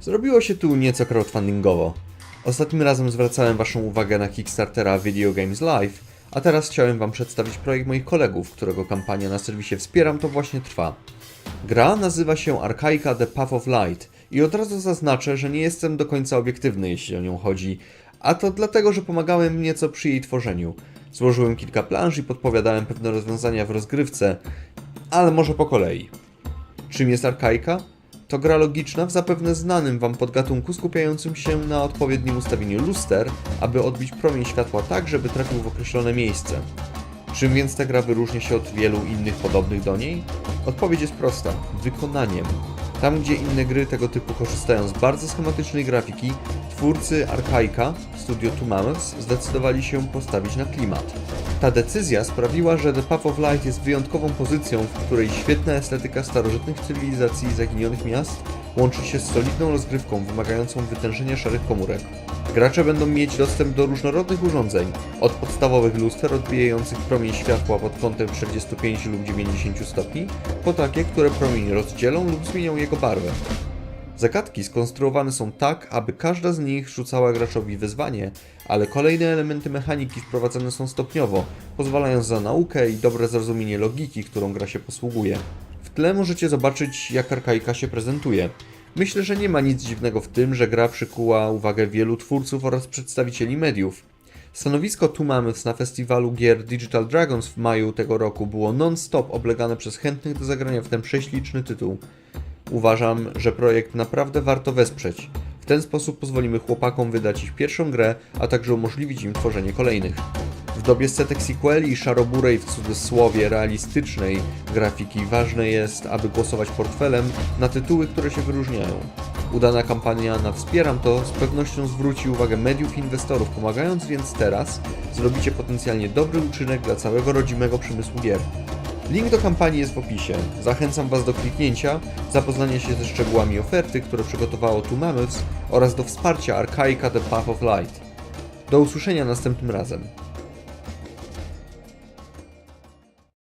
Zrobiło się tu nieco crowdfundingowo. Ostatnim razem zwracałem Waszą uwagę na Kickstartera Video Games Live, a teraz chciałem Wam przedstawić projekt moich kolegów, którego kampania na serwisie Wspieram to właśnie trwa. Gra nazywa się Archaika The Path of Light i od razu zaznaczę, że nie jestem do końca obiektywny, jeśli o nią chodzi, a to dlatego, że pomagałem nieco przy jej tworzeniu. Złożyłem kilka planż i podpowiadałem pewne rozwiązania w rozgrywce, ale może po kolei. Czym jest Arkaika? To gra logiczna w zapewne znanym Wam podgatunku skupiającym się na odpowiednim ustawieniu luster, aby odbić promień światła tak, żeby trafił w określone miejsce. Czym więc ta gra wyróżnia się od wielu innych podobnych do niej? Odpowiedź jest prosta wykonaniem. Tam, gdzie inne gry tego typu korzystają z bardzo schematycznej grafiki, twórcy Arkaika, studio Two Mammoths, zdecydowali się postawić na klimat. Ta decyzja sprawiła, że The Path of Light jest wyjątkową pozycją, w której świetna estetyka starożytnych cywilizacji i zaginionych miast łączy się z solidną rozgrywką wymagającą wytężenia szarych komórek. Gracze będą mieć dostęp do różnorodnych urządzeń, od podstawowych luster odbijających promień światła pod kątem 45 lub 90 stopni, po takie, które promień rozdzielą lub zmienią jego barwę. Zagadki skonstruowane są tak, aby każda z nich rzucała graczowi wyzwanie, ale kolejne elementy mechaniki wprowadzane są stopniowo, pozwalając za naukę i dobre zrozumienie logiki, którą gra się posługuje. W tle możecie zobaczyć, jak arkaika się prezentuje. Myślę, że nie ma nic dziwnego w tym, że gra przykuła uwagę wielu twórców oraz przedstawicieli mediów. Stanowisko Two Mammoths na festiwalu gier Digital Dragons w maju tego roku było non-stop oblegane przez chętnych do zagrania w ten prześliczny tytuł. Uważam, że projekt naprawdę warto wesprzeć. W ten sposób pozwolimy chłopakom wydać ich pierwszą grę, a także umożliwić im tworzenie kolejnych. W dobie setek sequeli szaroburej w cudzysłowie realistycznej grafiki ważne jest, aby głosować portfelem na tytuły, które się wyróżniają. Udana kampania na Wspieram to z pewnością zwróci uwagę mediów i inwestorów, pomagając więc teraz zrobicie potencjalnie dobry uczynek dla całego rodzimego przemysłu gier. Link do kampanii jest w opisie. Zachęcam Was do kliknięcia, zapoznania się ze szczegółami oferty, które przygotowało Two Mammoths oraz do wsparcia Archaika The Path of Light. Do usłyszenia następnym razem.